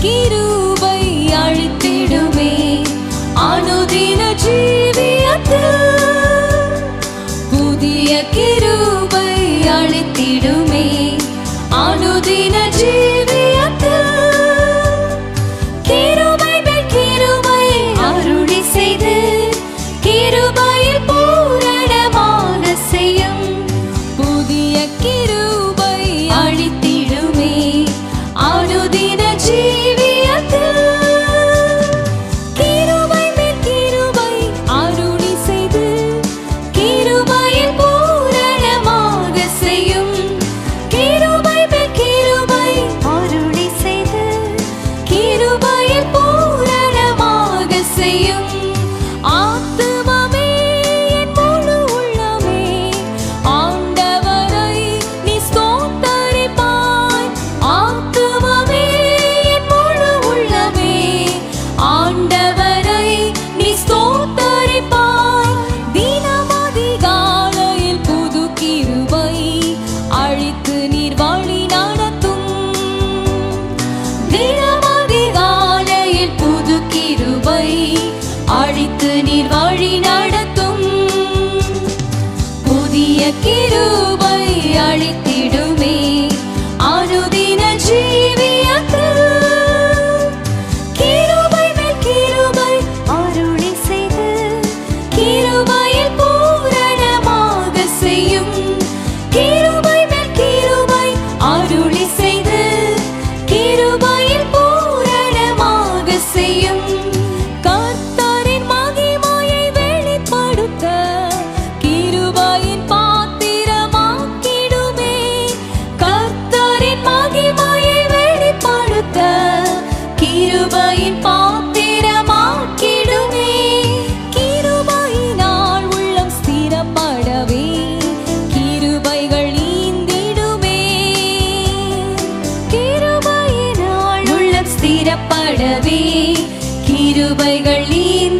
கிருபை அழித்திடுமே. அனுதின ஜீவியத்தில் புதிய கிருபை காத்து நீர் வழி நடத்தும் புதிய கிரு பாடவே கிருபைகள் நீர்